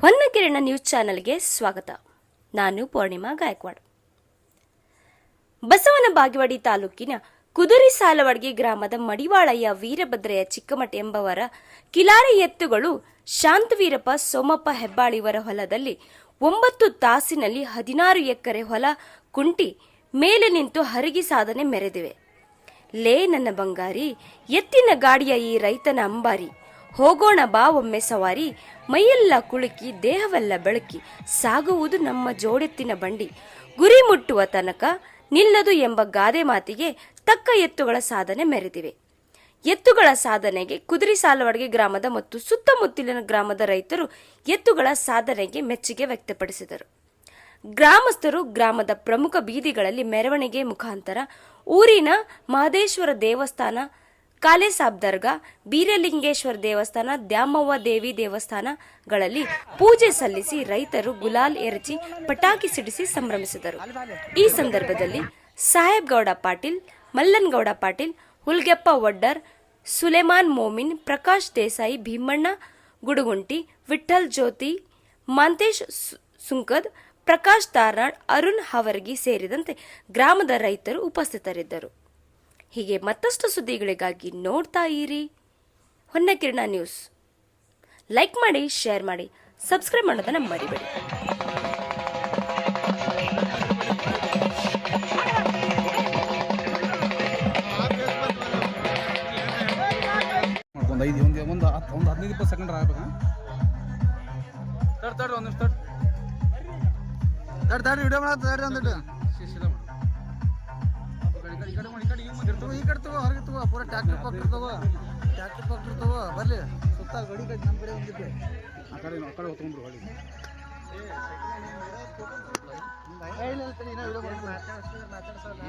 ಹೊನ್ನಕಿರಣ news ಚಾನೆಲ್ಗೆ ಸ್ವಾಗತ. ನಾನು ಪೂರ್ಣಿಮಾ ಗಾಯಕ್ವಾಡ್. ಬಸವನ ಬಾಗೇವಾಡಿ ತಾಲೂಕಿನ ಕುದುರಿ ಸಾಲವಡ್ಗಿ ಗ್ರಾಮದ ಮಡಿವಾಳಯ್ಯ ವೀರಭದ್ರಯ್ಯ ಚಿಕ್ಕಮಠ ಎಂಬವರ ಕಿಲಾರಿ ಎತ್ತುಗಳು ಶಾಂತವೀರಪ್ಪ ಸೋಮಪ್ಪ ಹೆಬ್ಬಾಳಿವರ ಹೊಲದಲ್ಲಿ ಒಂಬತ್ತು ತಾಸಿನಲ್ಲಿ ಹದಿನಾರು ಎಕರೆ ಹೊಲ ಕುಂಟಿ ಮೇಲೆ ನಿಂತು ಹರಗಿ ಸಾಧನೆ ಮೆರೆದಿವೆ. ಲೇ ನನ್ನ ಬಂಗಾರಿ, ಎತ್ತಿನ ಗಾಡಿಯ ಈ ರೈತನ ಅಂಬಾರಿ, ಹೋಗೋಣ ಬಾ ಒಮ್ಮೆ ಸವಾರಿ, ಮೈಯೆಲ್ಲ ಕುಳುಕಿ, ದೇಹವೆಲ್ಲ ಬೆಳಕಿ, ಸಾಗುವುದು ನಮ್ಮ ಜೋಡೆತ್ತಿನ ಬಂಡಿ, ಗುರಿ ಮುಟ್ಟುವ ತನಕ ನಿಲ್ಲದು ಎಂಬ ಗಾದೆ ಮಾತಿಗೆ ತಕ್ಕ ಎತ್ತುಗಳ ಸಾಧನೆ ಮೆರೆದಿವೆ. ಎತ್ತುಗಳ ಸಾಧನೆಗೆ ಕುದುರೆ ಸಾಲವಾಡಿಗೆ ಗ್ರಾಮದ ಮತ್ತು ಸುತ್ತಮುತ್ತಲಿನ ಗ್ರಾಮದ ರೈತರು ಎತ್ತುಗಳ ಸಾಧನೆಗೆ ಮೆಚ್ಚುಗೆ ವ್ಯಕ್ತಪಡಿಸಿದರು. ಗ್ರಾಮಸ್ಥರು ಗ್ರಾಮದ ಪ್ರಮುಖ ಬೀದಿಗಳಲ್ಲಿ ಮೆರವಣಿಗೆ ಮುಖಾಂತರ ಊರಿನ ಮಹದೇಶ್ವರ ದೇವಸ್ಥಾನ, ಕಾಲೇಸಾಬ್ ದರ್ಗಾ, ಬೀರಲಿಂಗೇಶ್ವರ ದೇವಸ್ಥಾನ, ದ್ಯಾಮವ್ವ ದೇವಿ ದೇವಸ್ಥಾನಗಳಲ್ಲಿ ಪೂಜೆ ಸಲ್ಲಿಸಿ ರೈತರು ಗುಲಾಲ್ ಎರಚಿ ಪಟಾಕಿ ಸಿಡಿಸಿ ಸಂಭ್ರಮಿಸಿದರು. ಈ ಸಂದರ್ಭದಲ್ಲಿ ಸಾಹೇಬ್ ಗೌಡ ಪಾಟೀಲ್ ಮಲ್ಲನ್ಗೌಡ ಪಾಟೀಲ್, ಹುಲ್ಗೆಪ್ಪ ವಡ್ಡರ್, ಸುಲೇಮಾನ್ ಮೋಮಿನ್, ಪ್ರಕಾಶ್ ದೇಸಾಯಿ, ಭೀಮಣ್ಣ ಗುಡುಗುಂಟಿ, ವಿಠ್ಠಲ್ ಜ್ಯೋತಿ, ಮಾಂತೇಶ್ ಸುಂಕದ್, ಪ್ರಕಾಶ್ ತಾರ್ನಾಡ್ ಅರುಣ್ ಹವರ್ಗಿ ಸೇರಿದಂತೆ ಗ್ರಾಮದ ರೈತರು ಉಪಸ್ಥಿತರಿದ್ದರು. ಹೀಗೆ ಮತ್ತಷ್ಟು ಸುದ್ದಿಗಳಿಗಾಗಿ ನೋಡ್ತಾ ಇರಿ ಹೊನ್ನಕಿರಣ ನ್ಯೂಸ್. ಲೈಕ್ ಮಾಡಿ, ಶೇರ್ ಮಾಡಿ, ಸಬ್ಸ್ಕ್ರೈಬ್ ಮಾಡೋದನ್ನ ಮರಿಬೇಡಿ. ಒಂದು ಐದು ಒಂದು ಒಂದು ಹತ್ತು ಒಂದು ಹದಿನೈದು ಇಪ್ಪತ್ತು ಸೆಕೆಂಡ್ ಆಗ್ಬೇಕು ತಡ್ ತಡ ಒಂದು ನಿಮಿಷ ತಡ್ ತಡ ತಡಿ ವಿಡಿಯೋ ಮಾಡ ತಡ್ ಒಂದಿಟ್ಟು ಶಿಶಿಲ ಈ ಕಡೆ ಈ ಕಡೆ ಮಾಡಿ ಈ ಕಡೆ ಹಿಂಗ್ ಮಾಡಿ ತಗೋ ಈ ಕಡೆ ತಗೋ ಹೊರಗೆ ತಗೋ ಪೂರ ಟ್ಯಾಕ್ಟರ್ ಪಕ್ಟರ್ ತಗೋ ಟ್ಯಾಕ್ಟರ್ ಪಕ್ಟರ್ ತಗೋ ಬರ್ಲಿ ಸುತ್ತ ಗಡಿ ಕಡೆ ನಮ್ಮ ಕಡೆ ಒಂದಿಟ್ಟು ಆ ಕಡೆ ಆ ಕಡೆ ಹೊತ್ಕೊಂಡ್ರು ಹೊಳಿ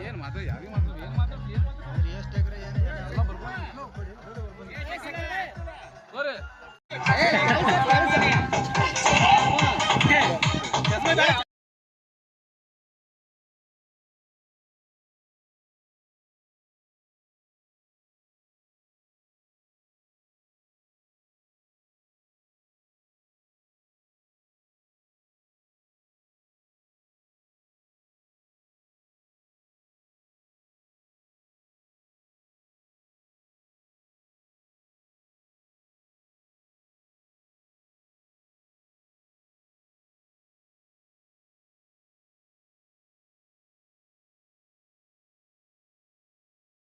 ಏನು ಮಾತು ಯಾರಿಗೆ ಮಾತು ಏನು ಮಾತಾಡ್ತು ಎಷ್ಟು ಎಕರೆ ಏನು ಎಲ್ಲ ಬರ್ಬೋದು Ah, ah, ah, ah.